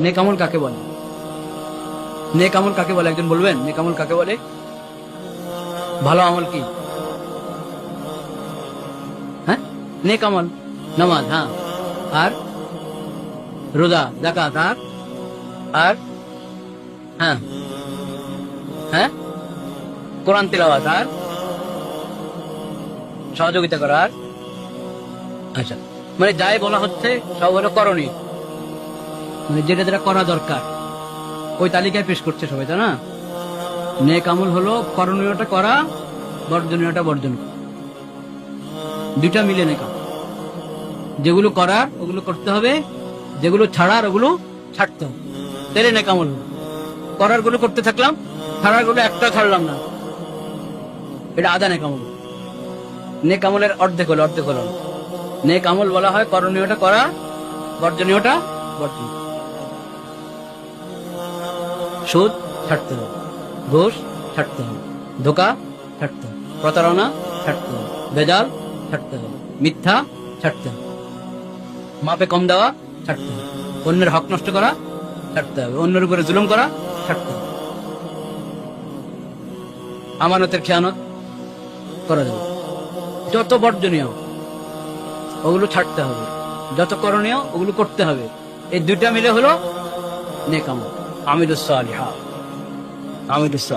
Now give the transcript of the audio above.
নেক আমল কাকে বলে? নেক আমল কাকে বলে? একজন বলবেন, নেক আমল কাকে বলে? ভালো আমল কি? হ্যাঁ? নেক আমল, নামাজ হ্যাঁ। আর রোজা জাকাত আর আর হ্যাঁ। হ্যাঁ? কোরআন তেলাওয়াত, আর, সহযোগিতা করা, আর আচ্ছা। মানে যাই বলা হচ্ছে, সব হলো করণীয়। মানে যেটা যেটা করা দরকার, ওই তালিকায় পেশ করছে সবাই, তাই না? নেক আমল হলো করণীয়টা করা, বর্জনীয়টা বর্জন দুইটা মিলে নেক যেগুলো করার, ওগুলো করতে হবে, যেগুলো ছাড়ার, ওগুলো ছাড়তে হবে। তেরে নেক হলো। করারগুলো করতে থাকলাম ছাড়ারগুলো একটা ছাড়লাম না। এটা আদা নেক আমল। নেক আমলের অর্ধেক হলো অর্ধেক হলো। না। নেক আমল বলা হয় করণীয়টা করা, বর্জনীয়টা বর্জন সুদ ছাড়তে হবে, ঘুষ ছাড়তে হবে, ধোকা ছাড়তে হবে, প্রতারণা ছাড়তে হবে, বেজাল ছাড়তে হবে, মিথ্যা ছাড়তে হবে, মাপে কম দেওয়া ছাড়তে হবে, অন্যের হক নষ্ট করা ছাড়তে হবে, অন্যের উপরে জুলুম করা ছাড়তে হবে। আমানতের খেয়ানত করা যাবে। যত বর্জনীয় ওগুলো ছাড়তে হবে, যত করণীয় ওগুলো করতে হবে, এই দুইটা মিলে হলো নেকাম আমিরুস আমিরুস